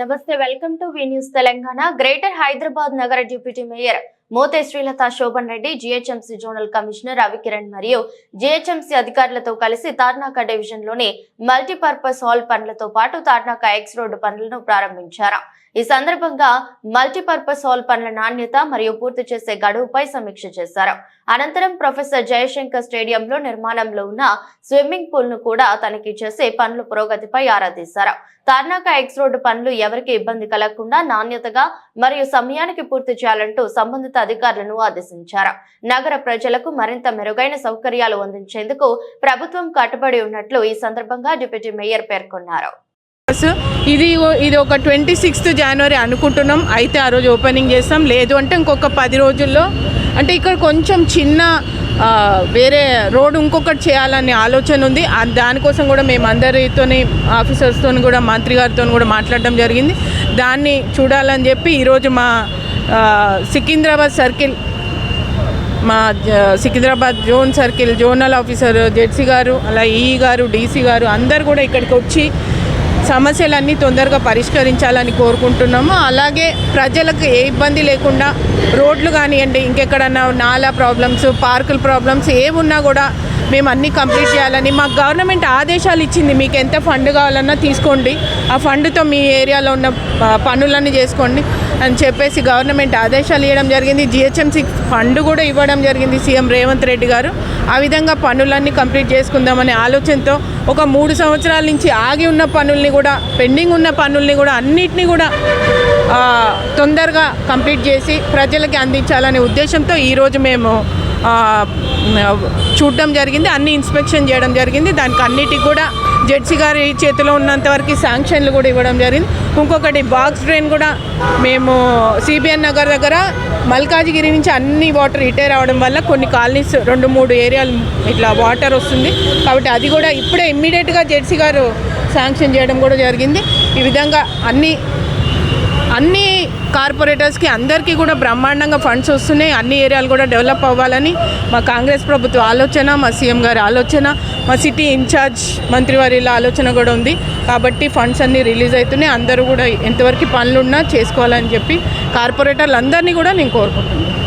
నమస్తే welcome to V news Telangana. Greater Hyderabad నగర deputy mayor Mothe Srilatha Shobhan Reddy GHMC zonal commissioner Ravikiran మరియు GHMC అధికారులతో కలిసి తార్నాక డివిజన్లోని మల్టీపర్పస్ హాల్ పనులతో పాటు తార్నాక ఎక్స్ రోడ్డు పనులను ప్రారంభించారు. ఈ సందర్భంగా మల్టీపర్పస్ హాల్ పనుల నాణ్యత మరియు పూర్తి చేసే గడువుపై సమీక్ష చేశారు. అనంతరం ప్రొఫెసర్ జయశంకర్ స్టేడియంలో నిర్మాణంలో ఉన్న స్విమ్మింగ్ పూల్ను కూడా తనిఖీ చేసి పనుల పురోగతిపై ఆరా తీశారు. తార్నాక ఎక్స్ రోడ్డు పనులు ఎవరికి ఇబ్బంది కలగకుండా నాణ్యతగా మరియు సమయానికి పూర్తి చేయాలంటూ సంబంధిత అధికారులను ఆదేశించారు. నగర ప్రజలకు మరింత మెరుగైన సౌకర్యాలు అందించేందుకు ప్రభుత్వం కట్టుబడి ఉన్నట్లు ఈ సందర్భంగా డిప్యూటీ మేయర్ పేర్కొన్నారు. ఇది ఇది ఒక ట్వంటీ సిక్స్త్ జనవరి అనుకుంటున్నాం. అయితే ఆ రోజు ఓపెనింగ్ చేస్తాం. లేదు అంటే ఇంకొక పది రోజుల్లో. అంటే ఇక్కడ కొంచెం చిన్న వేరే రోడ్ ఇంకొకటి చేయాలనే ఆలోచన ఉంది. దానికోసం కూడా మేము అందరితోని ఆఫీసర్స్తో కూడా మంత్రి గారితో కూడా మాట్లాడడం జరిగింది. దాన్ని చూడాలని చెప్పి ఈరోజు మా సికింద్రాబాద్ సర్కిల్ మా Secunderabad zone circle zonal officer ZC గారు అలా ఈ గారు డీసీ గారు అందరు కూడా ఇక్కడికి వచ్చి సమస్యలన్నీ తొందరగా పరిష్కరించాలని కోరుకుంటున్నాము. అలాగే ప్రజలకు ఏ ఇబ్బంది లేకుండా రోడ్లు కానివ్వండి ఇంకెక్కడన్నా నాలా ప్రాబ్లమ్స్ పార్కుల ప్రాబ్లమ్స్ ఏమున్నా కూడా మేము అన్నీ కంప్లీట్ చేయాలని మాకు గవర్నమెంట్ ఆదేశాలు ఇచ్చింది. మీకు ఎంత ఫండ్ కావాలన్నా తీసుకోండి. ఆ ఫండ్తో మీ ఏరియాలో ఉన్న పనులన్నీ చేసుకోండి. అని చెప్పేసి గవర్నమెంట్ ఆదేశాలు ఇవ్వడం జరిగింది. జిహెచ్ఎంసీ ఫండ్ కూడా ఇవ్వడం జరిగింది సీఎం రేవంత్ రెడ్డి గారు. ఆ విధంగా పనులన్నీ కంప్లీట్ చేసుకుందామనే ఆలోచనతో ఒక మూడు సంవత్సరాల నుంచి ఆగి ఉన్న పనుల్ని కూడా పెండింగ్ ఉన్న పనుల్ని కూడా అన్నిటినీ కూడా తొందరగా కంప్లీట్ చేసి ప్రజలకి అందించాలనే ఉద్దేశంతో ఈరోజు మేము చూడడం జరిగింది. అన్ని ఇన్స్పెక్షన్ చేయడం జరిగింది. దానికి అన్నిటికి కూడా జడ్సీ గారి చేతిలో ఉన్నంత వరకు శాంక్షన్లు కూడా ఇవ్వడం జరిగింది. ఇంకొకటి బాక్స్ డ్రైన్ కూడా మేము సిబిఎన్ నగర్ దగ్గర మల్కాజిగిరి నుంచి అన్ని వాటర్ ఇటే రావడం వల్ల కొన్ని కాలనీస్ రెండు మూడు ఏరియాలు ఇట్లా వాటర్ వస్తుంది. కాబట్టి అది కూడా ఇప్పుడే ఇమ్మీడియట్గా జెడ్సీ గారు శాంక్షన్ చేయడం కూడా జరిగింది. ఈ విధంగా అన్ని అన్ని కార్పొరేటర్స్కి అందరికీ కూడా బ్రహ్మాండంగా ఫండ్స్ వస్తున్నాయి. అన్ని ఏరియాలు కూడా డెవలప్ అవ్వాలని మా కాంగ్రెస్ ప్రభుత్వ ఆలోచన మా సీఎం గారి ఆలోచన. మా సిటీ ఇన్ఛార్జ్ మంత్రి మంత్రివారిల ఆలోచన కూడా ఉంది. కాబట్టి ఫండ్స్ అన్నీ రిలీజ్ అవుతున్నాయి అందరూ కూడా ఎంతవరకు పనులు ఉన్నా చేసుకోవాలని చెప్పి కార్పొరేటర్లు అందరినీ కూడా నేను కోరుకుంటున్నాను.